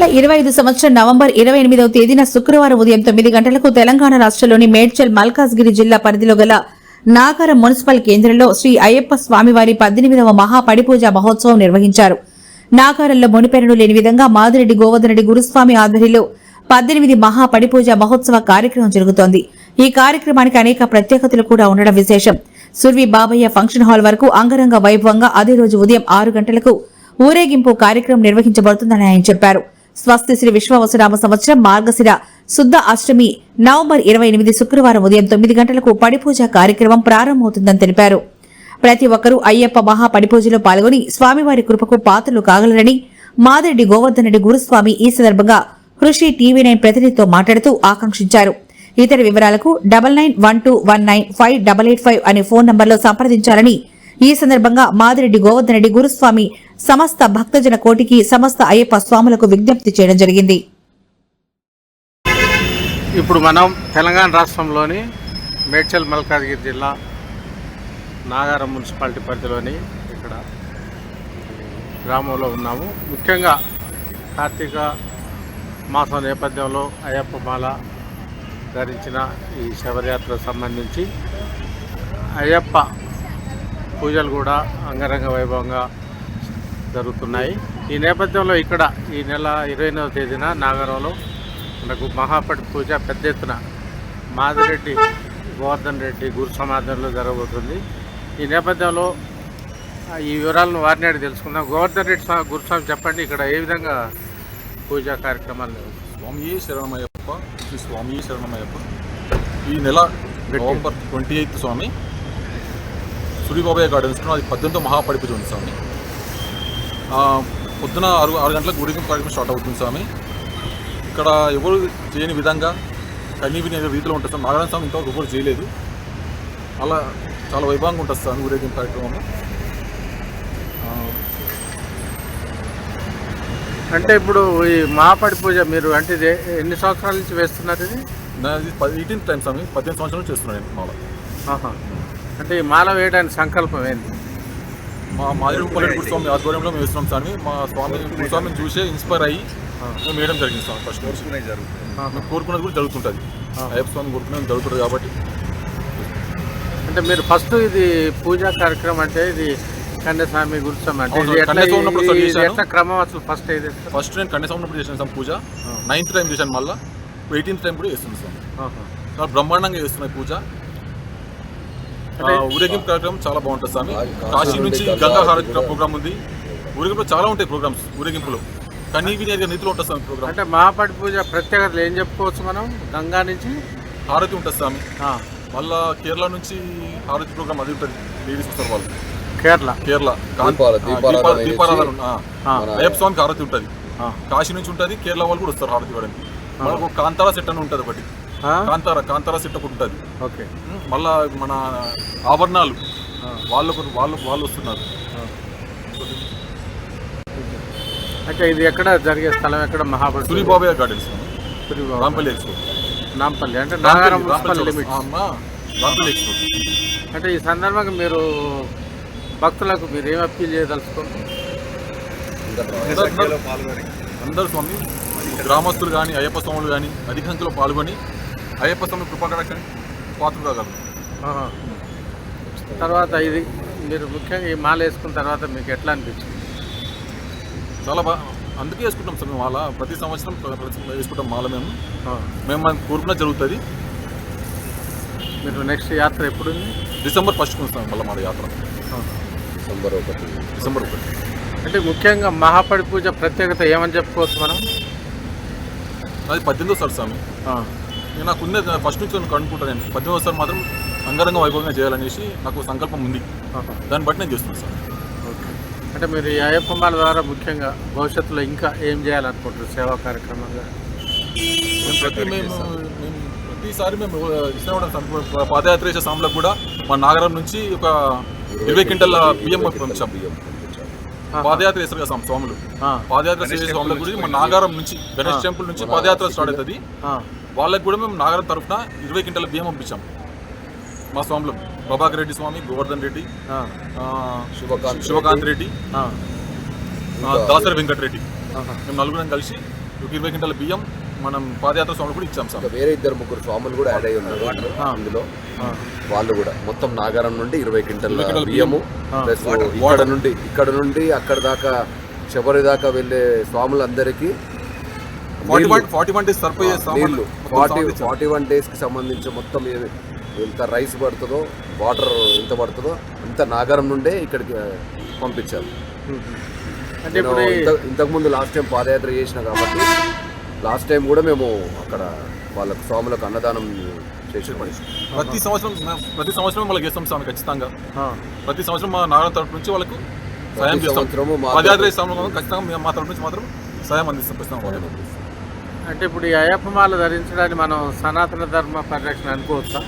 వేల ఇరవై ఐదు సంవత్సరం నవంబర్ ఇరవై ఎనిమిదవ తేదీన శుక్రవారం ఉదయం తొమ్మిది గంటలకు తెలంగాణ రాష్ట్రంలోని మేడ్చల్ మల్కాజ్గిరి జిల్లా పరిధిలో గల నాగారం మున్సిపల్ కేంద్రంలో శ్రీ అయ్యప్ప స్వామివారి పద్దెనిమిదవ మహా పడిపూజ మహోత్సవం నిర్వహించారు. నాగారంలో మునిపెరడు లేని విధంగా మాదిరెడ్డి గోవర్ధనరెడ్డి గురుస్వామి ఆధ్వర్యంలో పద్దెనిమిది మహా పడిపూజ మహోత్సవ కార్యక్రమం జరుగుతోంది. ఈ కార్యక్రమానికి అనేక ప్రత్యేకతలు కూడా ఉండడం విశేషం. సుర్వి బాబయ్య ఫంక్షన్ హాల్ వరకు అంగరంగ వైభవంగా అదే రోజు ఉదయం ఆరు గంటలకు ఊరేగింపు కార్యక్రమం నిర్వహించబడుతుందని ఆయన చెప్పారు. స్వస్తి శ్రీ విశ్వవసునామ సంవత్సరం మార్గశిర శుద్ధ అష్టమి నవంబర్ ఇరవై ఎనిమిది శుక్రవారం ఉదయం తొమ్మిది గంటలకు పడిపూజ కార్యక్రమం ప్రారంభమవుతుందని తెలిపారు. ప్రతి ఒక్కరూ అయ్యప్ప మహా పడిపూజలో పాల్గొని స్వామివారి కృపకు పాత్రలు కాగలరని మాదిరెడ్డి గోవర్ధన్ రెడ్డి గురుస్వామి ఈ సందర్భంగా కృషి టీవీ నైన్ ప్రతినిధితో మాట్లాడుతూ ఆకాంక్షించారు. ఇతర వివరాలకు double nine one two one nine five double eight five అనే ఫోన్ నంబర్లో సంప్రదించాలని ఈ సందర్భంగా మాదిరెడ్డి గోవర్ధన్ రెడ్డి గురుస్వామి సమస్త భక్తజన కోటికి సమస్త అయ్యప్ప స్వాములకు విజ్ఞప్తి చేయడం జరిగింది. ఇప్పుడు మనం తెలంగాణ రాష్ట్రంలోని మేడ్చల్ మల్కాజ్గిరి జిల్లా నాగారం మున్సిపాలిటీ పరిధిలోని ఇక్కడ గ్రామంలో ఉన్నాము. ముఖ్యంగా కార్తీక మాసం నేపథ్యంలో అయ్యప్ప మాల ధరించిన ఈ శబరయాత్రకు సంబంధించి అయ్యప్ప పూజలు కూడా అంగరంగ వైభవంగా జరుగుతున్నాయి. ఈ నేపథ్యంలో ఇక్కడ ఈ నెల ఇరవై తేదీన నాగరంలో మనకు మహాపటి పూజ పెద్ద ఎత్తున మాదిరెడ్డి గోవర్ధన్ రెడ్డి గురు సమాధంలో జరగబోతుంది. ఈ నేపథ్యంలో ఈ వివరాలను వారిని అడిగి తెలుసుకుందాం. గోవర్ధన్ రెడ్డి గురుస్వామి చెప్పండి ఇక్కడ ఏ విధంగా పూజా కార్యక్రమాలు స్వామి శరణమయ్యప్ప శ్రీ స్వామి శరణమయ్యప్ప. ఈ నెల November twenty eighth Swami Suryababayya గార్డెన్స్లో అది పద్దెనిమిదో మహాపడిపూజ ఉంది స్వామి. పొద్దున ఆరు ఆరు గంటలకు గుడికి కార్యక్రమం స్టార్ట్ అవుతుంది స్వామి. ఇక్కడ ఎవరు చేయని విధంగా కన్నీ వినే రీతిలో ఉంటుంది స్వామి. నారాయణ స్వామి ఇంతవరకు ఎవరు చేయలేదు. అలా చాలా వైభవంగా ఉంటుంది స్వామి ఊరేగింపు కార్యక్రమం. అంటే ఇప్పుడు ఈ మహాపడి పూజ మీరు అంటే ఎన్ని సంవత్సరాల నుంచి వేస్తున్నారు ఇది? నాది ఎయిటీన్త్ టైం స్వామి. పద్దెనిమిది సంవత్సరాలు చేస్తున్నాను నేను మాల. అంటే ఈ మాల వేయడానికి సంకల్పం ఏంది? మా మాదిరి పల్లెటి గురుస్వామి ఆధ్వర్యంలో మేము వేస్తున్నాం స్వామి మా స్వామి గురుస్వామిని చూసే ఇన్స్పైర్ అయ్యి మేము వేయడం జరిగింది స్వామి ఫస్ట్ మేము కోరుకున్నది కూడా జరుగుతుంటుంది. అయ్యప్ప స్వామి కోరుకునేది జరుగుతుంది కాబట్టి. అంటే మీరు ఫస్ట్ ఇది పూజా కార్యక్రమం అంటే ఇది కన్యస్వామి గురుస్వామి అంటే ఇది ఎట్లా ఇది క్రమం అసలు ఫస్ట్ ఏది ఫస్ట్ నేను కన్యాస్వామి ఉన్నప్పుడు చేసాను స్వామి పూజ. నైన్త్ టైం చేశాను మళ్ళీ. ఎయిటీన్త్ టైం కూడా చేస్తుంది ఆహా. చాలా బ్రహ్మాండంగా చేస్తున్నాయి పూజ. ఊరేగింపు కార్యక్రమం చాలా బాగుంటుంది స్వామి కాశీ నుంచి గంగా హారతి ప్రోగ్రామ్ ఉంది. ఊరేగింపులో చాలా ఉంటాయి ప్రోగ్రామ్స్ ఊరేగింపులో. కానీ నీతిలో ఉంటుంది స్వామి ప్రోగ్రామ్. అంటే మహాపడి పూజ ప్రత్యేకతలు ఏం చెప్పుకోవచ్చు మనం? గంగా నుంచి? హారతి ఉంటుంది స్వామి మళ్ళా కేరళ నుంచి హారతి ప్రోగ్రామ్ అది ఉంటుంది. లేడీస్ వస్తారు వాళ్ళు. కేరళ. కేరళ. దీపారాధన అయ్యప్ప స్వామికి హారతి ఉంటుంది. కాశీ నుంచి ఉంటుంది కేరళ వాళ్ళు కూడా వస్తారు హారతి ఇవ్వడానికి. మనకు కాంతారా సెట్ అని ఉంటుంది ఒకటి? కాంతారా కాంతారా సెట్ ఒకటి ఉంటుంది ఓకే మళ్ళా మన ఆభరణాలు. వాళ్ళు ఒకరు- వాళ్ళు వాళ్ళు వస్తున్నారు. అంటే ఇది ఎక్కడ జరిగే స్థలం? ఎక్కడ పూజ? సూరిబాబయ్య గార్డెన్స్. రాంపల్లి ఎక్స్పో నాంపల్లి అంటే Nagaram municipal limit Rampally expo అంటే ఈ సందర్భంగా మీరు భక్తులకు మీరు ఏం అప్పీల్ చేయదలుచుకోండి అందరూ స్వామి గ్రామస్తులు కానీ అయ్యప్ప స్వాములు కానీ అధిక సంఖ్యలో పాల్గొని అయ్యప్ప స్వామి కృపాకరకని పాత్ర కాగలరు. తర్వాత ఇది మీరు ముఖ్యంగా ఈ మాల వేసుకున్న తర్వాత మీకు ఎట్లా అనిపించింది? చాలా బాగా అందుకే వేసుకుంటాం సార్ మేము మాల. ప్రతి సంవత్సరం ప్రతి వేసుకుంటాం మాల మేము. ఆ. మేము మనం కోరుకున్న జరుగుతుంది. మీరు నెక్స్ట్ యాత్ర ఎప్పుడు ఉంది డిసెంబర్ ఫస్ట్ వస్తాం మళ్ళీ మన యాత్ర. ఆ. డిసెంబర్ ఒకటి. డిసెంబర్ ఒకటి. అంటే ముఖ్యంగా మహాపడి పూజ ప్రత్యేకత ఏమని చెప్పుకోవచ్చు మనం? అది పద్దెనిమిదో సార్ స్వామి. నాకు ఉన్నది ఫస్ట్ నుంచి నేను అనుకుంటాను నేను. పద్దెనిమిదో సార్ మాత్రం అంగరంగ వైభవంగా చేయాలనేసి నాకు సంకల్పం ఉంది. దాన్ని బట్టి నేను చేస్తున్నాను సార్. ఓకే. అంటే మీరు ఈ అయ్యప్ప మాల ద్వారా ముఖ్యంగా భవిష్యత్తులో ఇంకా ఏం చేయాలనుకుంటారు సేవా కార్యక్రమంగా? ప్రతి మేము మేము ప్రతిసారి మేము ఇష్టపడడం సార్ పాదయాత్ర చేసే సాములకు కూడా మా నాగరం నుంచి ఒక ఇరవై క్వింటల్ బియ్యం పంపించాం. ఆహా. పాదయాత్ర చేస్తారు కదా స్వామి- స్వాములు. ఆ. పాదయాత్ర చేసే స్వాములకు కూడా మా నాగారం నుంచి గణేష్ టెంపుల్ నుంచి పాదయాత్ర స్టార్ట్ అవుతుంది. ఆ. వాళ్ళకి కూడా మేము నాగరం తరఫున ఇరవై క్వింటల బియ్యం పంపించాం మా స్వాములు ప్రభాకర్ రెడ్డి స్వామి గోవర్ధన్ రెడ్డి ఆ. ఆ, శివకాంత్ శివకాంత్ రెడ్డి ఆ. ఆ, దాసరి వెంకటరెడ్డి. మేము నలుగురం కలిసి ఒక ఇరవై క్వింటాల బియ్యం మనం పాదయాత్ర స్వామి కూడా ఇచ్చాం సార్ వేరే ఇద్దరు ముగ్గురు స్వాములు కూడా యాడ్ అయ్యి ఉన్నారు అందులో వాళ్ళు కూడా మొత్తం నాగారం నుండి ఇరవై క్వింటల్ క్వింటాల బియ్యము బియ్యం. ప్లస్. ఇక్కడ. నుండి ఇక్కడ నుండి అక్కడ దాకా శబరి దాకా వెళ్ళే స్వాములందరికీ forty. One forty one days సర్పై forty forty one డేస్కి సంబంధించి మొత్తం ఎంత రైస్ పడుతుందో వాటర్ ఎంత పడుతుందో అంత నాగారం నుండే ఇక్కడికి పంపించారు. అంటే ఇంతకుముందు లాస్ట్ టైం పాదయాత్ర చేసిన కాబట్టి లాస్ట్ టైం కూడా మేము అక్కడ వాళ్ళకు స్వాములకు అన్నదానం చేసి ప్రతి సంవత్సరం ప్రతి సంవత్సరం వాళ్ళకి చేస్తాం స్వామి ఖచ్చితంగా. ఆ, ప్రతి సంవత్సరం మా నాగరం తరపు నుంచి వాళ్ళకు సాయం చేస్తాం. పదయాత్ర ఖచ్చితంగా మా తరపు నుంచి మాత్రం సాయం అందిస్తాం వాళ్ళకి. అంటే ఇప్పుడు ఈ అయ్యప్ప మాల ధరించడాన్ని మనం సనాతన ధర్మ పరిరక్షణ అనుకోవచ్చా.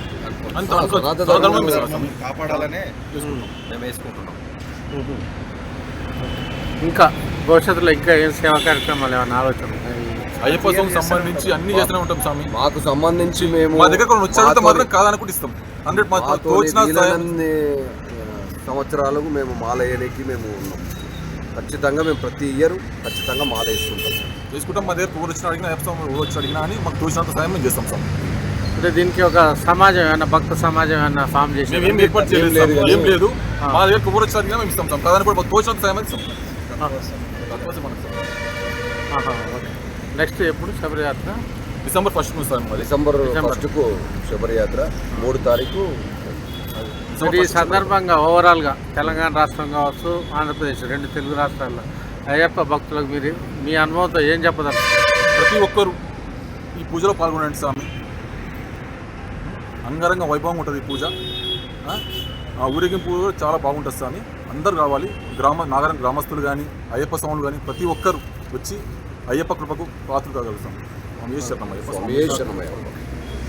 కాపాడాలనే మేము వేసుకుంటున్నాం. ఇంకా భవిష్యత్తులో ఇంకా ఏం సేవా కార్యక్రమాలు ఏమైనా ఆలోచన? అయ్యప్ప స్వామికి సంబంధించి అన్ని చేస్తూనే ఉంటాం స్వామి. మాకు సంబంధించి మేము మా దగ్గర మాతోని- మాత్రం కాదనుకుంటే ఇస్తాం. హండ్రెడ్ తోచిన సంవత్సరాలకు మేము మాల వేయడానికి మేము ఉన్నాం. ఖచ్చితంగా మేము ప్రతి ఇయర్ ఖచ్చితంగా మాల వేసుకుంటాం. చేసుకుంటాం మా దగ్గర వచ్చిన అడిగినా ఊరు వచ్చి అడిగినా అని మాకు తోచినంత సాయం మేము చేస్తాం సార్. అంటే దీనికి ఒక సమాజం ఏమైనా భక్త సమాజం ఏమైనా ఫామ్ చేసి మేము ఏం ఏర్పాటు చేయలేదు ఏం లేదు. మా దగ్గర వచ్చి అడిగినా మేము ఇస్తాం సార్. కాదని కూడా మాకు తోచినంత సాయం ఇస్తాం. నెక్స్ట్ ఎప్పుడు శబరియాత్ర? డిసెంబర్ ఫస్ట్ నుంచి సార్ మరి డిసెంబర్. ఫస్ట్కు శబరియాత్ర. మూడు తారీఖు. ఈ సందర్భంగా ఓవరాల్గా తెలంగాణ రాష్ట్రం కావచ్చు ఆంధ్రప్రదేశ్ రెండు తెలుగు రాష్ట్రాల్లో. అయ్యప్ప భక్తులకు మీరు మీ అనుభవంతో ఏం చెప్పదరు ప్రతి ఒక్కరు ఈ పూజలో పాల్గొనండి స్వామి. అంగరంగ వైభవం ఉంటుంది ఈ పూజ. ఆ? ఆ ఊరేగింపు కూడా చాలా బాగుంటుంది స్వామి. అందరు రావాలి. గ్రామ నాగరం గ్రామస్తులు కానీ అయ్యప్ప స్వాములు కానీ ప్రతి ఒక్కరు వచ్చి అయ్యప్ప కృపకు పాత్రలు కాగలుగుతాం స్వామి శరణం అయ్యప్ప స్వామి. స్వామి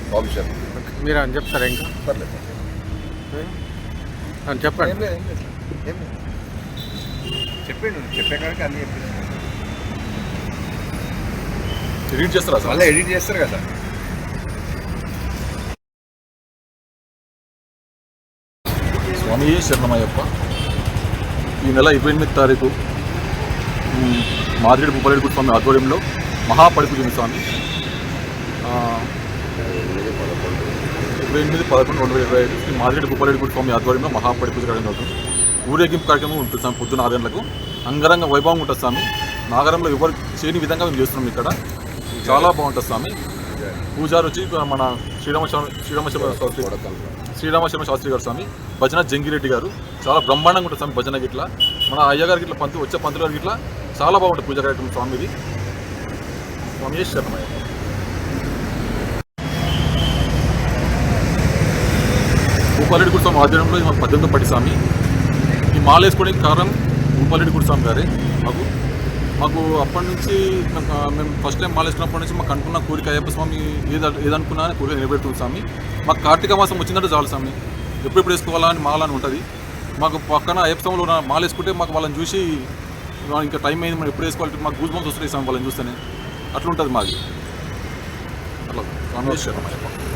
స్వామి శరణం మీరు అని చెప్తారా ఇంకా? పర్లేదు. అని చెప్పండి ఏం లేదు ఏం లేదు ఏం లేదు చెప్పిండు చెప్పే కాడికి అన్ని చెప్పిండు రీడ్ చేస్తారా సార్? మళ్ళీ ఎడిట్ చేస్తారు కదా. స్వామి శరణమయ్యప్ప ఈ నెల ఇరవై ఎనిమిది తారీఖు మాదిరెడ్డి భూపారెడ్డి స్వామి ఆధ్వర్యంలో మహాపడిపూజన స్వామి. ఇరవై ఎనిమిది పదకొండు రెండు వేల ఇరవై ఐదు మాదిరెడ్డి భూపారెడ్డి స్వామి ఆధ్వర్యంలో మహాపడిపూజ కార్యక్రమం జరుగుతుంది. ఊరేగింపు కార్యక్రమం ఉంటుంది స్వామి పొద్దున్న ఆరు గంటలకు. అంగరంగ వైభవం ఉంటుంది స్వామి. నాగరంలో ఎవరు చేయని విధంగా మేము చేస్తున్నాం ఇక్కడ. చాలా బాగుంటుంది స్వామి. పూజారు వచ్చి మన శ్రీరామ శ్రీరామశర్మ శాస్త్రి శ్రీరామశర్మ శాస్త్రి గారు స్వామి భజన జంగిరెడ్డి గారు. చాలా బ్రహ్మాండంగా ఉంటుంది స్వామి భజన గిట్ల. మన అయ్యగారి ఇట్లా పంతు వచ్చే పంతులు గారికి ఇట్లా చాలా బాగుంటుంది పూజా కార్యక్రమం స్వామిది స్వామి శర్మ. భూపాలరెడ్డి కూడా స్వామి ఆధ్వర్యంలో మన పద్దెనిమిది పడి స్వామి. మాల వేసుకోవడానికి కారణం ఉప్పలరెడ్డి గుడి స్వామి గారే. మాకు మాకు అప్పటి నుంచి మేము ఫస్ట్ టైం మాల వేసుకున్నప్పటి నుంచి మాకు అనుకున్న కోరిక అయ్యప్ప స్వామి ఏది ఏదనుకున్నా కోరిక నిలబెడుతుంది స్వామి. మాకు కార్తీక మాసం వచ్చిందంటే చాలు స్వామి. ఎప్పుడెప్పుడు వేసుకోవాలా అని మాల అని ఉంటుంది. మాకు పక్కన అయ్యప్ప స్వామిలో మాల వేసుకుంటే మాకు వాళ్ళని చూసి ఇంకా టైం అయింది మనం ఎప్పుడు వేసుకోవాలి? మాకు గూజ్ బంప్స్ వస్తున్నాయి స్వామి వాళ్ళని చూస్తేనే. అట్లా ఉంటుంది మాది. అట్లా. స్వామి అయ్యప్ప